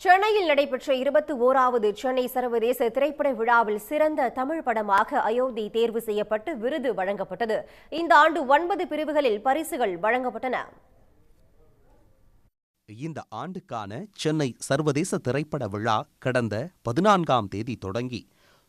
சென்னையில் நடைபெற்ற இருபத்தி ஓராவது சென்னை சர்வதேச திரைப்பட விழாவில் சிறந்த தமிழ் படமாக அயோத்தி தேர்வு செய்யப்பட்டு விருது வழங்கப்பட்டது. இந்த ஆண்டு ஒன்பது பிரிவுகளில் பரிசுகள் வழங்கப்பட்டன. இந்த ஆண்டுக்கான சென்னை சர்வதேச திரைப்பட விழா கடந்த பதினான்காம் தேதி தொடங்கி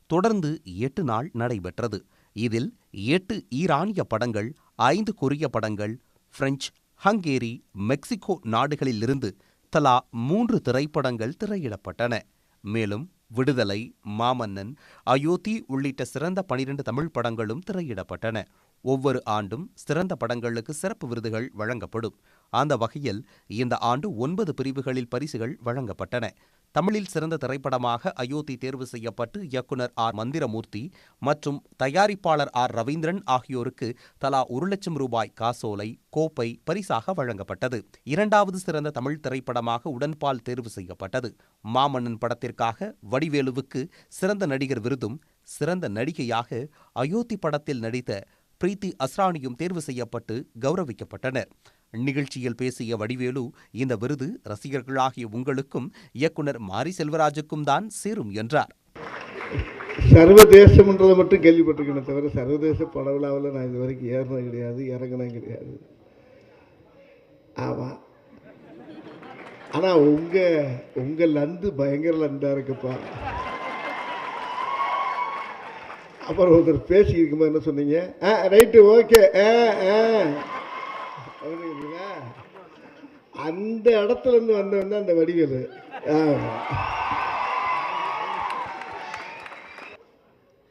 தொடர்ந்து எட்டு நாள் நடைபெற்றது. இதில் எட்டு ஈரானிய படங்கள் ஐந்து கொரிய படங்கள் பிரெஞ்சு ஹங்கேரி மெக்சிகோ நாடுகளிலிருந்து தலா மூன்று திரைப்படங்கள் திரையிடப்பட்டன. மேலும் விடுதலை மாமன்னன் அயோத்தி உள்ளிட்ட சிறந்த பனிரெண்டு தமிழ் படங்களும் திரையிடப்பட்டன. ஒவ்வொரு ஆண்டும் சிறந்த படங்களுக்கு சிறப்பு விருதுகள் வழங்கப்படும். அந்த வகையில் இந்த ஆண்டு ஒன்பது பிரிவுகளில் பரிசுகள் வழங்கப்பட்டன. தமிழில் சிறந்த திரைப்படமாக அயோத்தி தேர்வு செய்யப்பட்டு இயக்குனர் ஆர். மந்திரமூர்த்தி மற்றும் தயாரிப்பாளர் ஆர். ரவீந்திரன் ஆகியோருக்கு தலா ஒரு லட்சம் ரூபாய் காசோலை கோப்பை பரிசாக வழங்கப்பட்டது. இரண்டாவது சிறந்த தமிழ் திரைப்படமாக உடன்பால் தேர்வு செய்யப்பட்டது. மாமன்னன் படத்திற்காக வடிவேலுவுக்கு சிறந்த நடிகர் விருதும் சிறந்த நடிகையாக அயோத்தி படத்தில் நடித்த பிரீத்தி அஸ்ரானியும் தேர்வு செய்யப்பட்டு கௌரவிக்கப்பட்டனர். நிகழ்ச்சியில் பேசிய வடிவேலு இந்த விருது ரசிகர்களாகிய உங்களுக்கும் இயக்குனர் மாரி செல்வராஜுக்கும் தான் சேரும் என்றார். சர்வதேசம்ன்றதை மட்டும் கேள்விப்பட்டிருக்கேனே தவிர சர்வதேச படவிழாவில் நான் இது வரைக்கும் ஏறினது கிடையாது இறங்கினது கிடையாது. ஆமாம் ஆனால் உங்கள் உங்கள் லந்து பயங்கர லந்தாக இருக்குப்பா. அப்புறம் ஒருத்தர் பேசி இருக்கும்போது என்ன சொன்னீங்க? ஆ ரைட்டு ஓகே. ஆ ஆ. அந்த இடத்துல இருந்து வந்தவன் தான் அந்த வடிவேலு.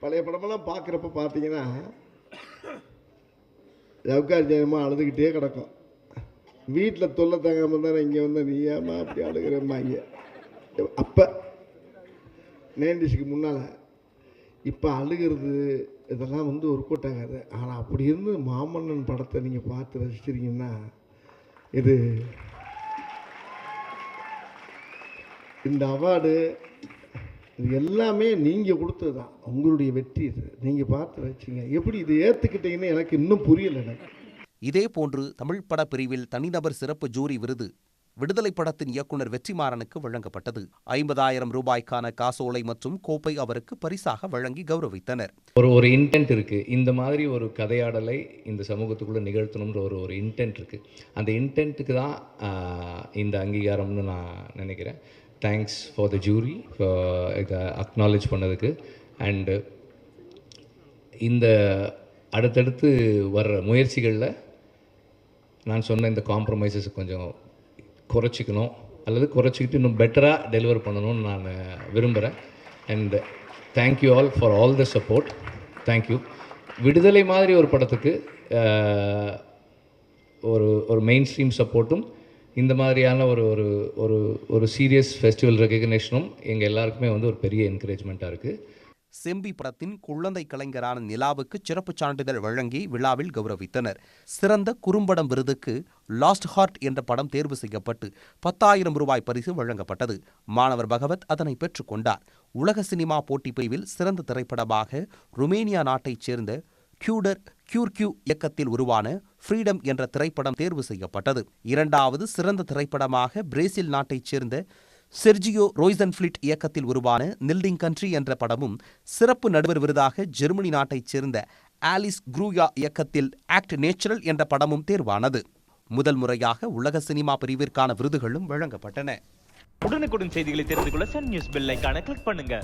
பழைய படமெல்லாம் பார்க்குறப்ப பார்த்தீங்கன்னா ஜவுக்கார் ஜெயமா அழுதுகிட்டே கிடக்கும். வீட்டில் தொல்லை தாங்காமல் தானே இங்கே வந்தால் நீ ஏமா அப்படி அழுகிறம்மா இங்கே அப்போ நைன்டிஸ்க்கு முன்னால் இப்போ அழுகிறது இதெல்லாம் வந்து ஒரு கூட்டாகாது ஆனால் அப்படி இருந்து மாமன்னன் படத்தை நீங்கள் பார்த்து ரசிச்சிருக்கீங்கன்னா இது இந்த அவார்டு இது எல்லாமே நீங்கள் கொடுத்தது தான் உங்களுடைய வெற்றி இது. நீங்கள் பார்த்து வச்சிங்க எப்படி இது ஏற்றுக்கிட்டீங்கன்னு எனக்கு இன்னும் புரியலை எனக்கு. இதேபோன்று தமிழ் பட பிரிவில் தனிநபர் சிறப்பு ஜூரி விருது விடுதலை படத்தின் இயக்குனர் வெற்றிமாறனுக்கு வழங்கப்பட்டது. ஐம்பதாயிரம் ரூபாய்க்கான காசோலை மற்றும் கோப்பை அவருக்கு பரிசாக வழங்கி கௌரவித்தனர். ஒரு ஒரு இன்டென்ட் இருக்குது இந்த மாதிரி ஒரு கதையாடலை இந்த சமூகத்துக்குள்ளே நிகழ்த்தணும்ன்ற ஒரு ஒரு இன்டென்ட் இருக்குது அந்த இன்டென்ட்டுக்கு தான் இந்த அங்கீகாரம்னு நான் நினைக்கிறேன். தேங்க்ஸ் ஃபார் த ஜூரி இதை அக்னாலேஜ் பண்ணதுக்கு. அண்டு இந்த அடுத்தடுத்து வர்ற முயற்சிகளில் நான் சொன்ன இந்த காம்ப்ரமைசஸ் கொஞ்சம் குறைச்சிக்கணும். அல்லது குறைச்சிக்கிட்டு இன்னும் பெட்டராக டெலிவர் பண்ணணும்னு நான் விரும்புகிறேன் and thank you all for all the support thank you விடுதலை மாதிரி ஒரு படத்துக்கு ஒரு ஒரு மெயின் ஸ்ட்ரீம் சப்போர்ட்டும் இந்த மாதிரியான ஒரு ஒரு ஒரு ஒரு சீரியஸ் ஃபெஸ்டிவல் ரெக்கக்னேஷனும் எங்கள் எல்லாருக்குமே வந்து ஒரு பெரிய என்கரேஜ்மெண்ட்டாக இருக்குது செம்பி படத்தின் குழந்தை கலைஞரான நிலாவுக்கு சிறப்புச் சான்றிதழ் வழங்கி விழாவில் கௌரவித்தனர். சிறந்த குறும்படம் விருதுக்கு லாஸ்ட் ஹார்ட் என்ற படம் தேர்வு செய்யப்பட்டு பத்தாயிரம் ரூபாய் பரிசு வழங்கப்பட்டது. மாணவர் பகவத் அதனை பெற்றுக்கொண்டார் உலக சினிமா போட்டி பிரிவில் சிறந்த திரைப்படமாக ருமேனியா நாட்டைச் சேர்ந்த கியூடர் கியூர்கியூ இயக்கத்தில் உருவான ஃப்ரீடம் என்ற திரைப்படம் தேர்வு செய்யப்பட்டது. இரண்டாவது சிறந்த திரைப்படமாக பிரேசில் நாட்டைச் சேர்ந்த செர்ஜியோ ரோய்சன்ஃபிளிட் இயக்கத்தில் உருவான நில்டிங் கண்ட்ரி என்ற படமும் சிறப்பு நடுவர் விருதாக ஜெர்மனி நாட்டைச் சேர்ந்த ஆலிஸ் குரூயா இயக்கத்தில் ஆக்ட் நேச்சுரல் என்ற படமும் தேர்வானது. முதல் முறையாக உலக சினிமா பிரிவிற்கான விருதுகளும் வழங்கப்பட்டன. உடனுக்குடன் செய்திகளை தெரிந்து கொள்ள சன் நியூஸ் பெல் கிளிக் பண்ணுங்க.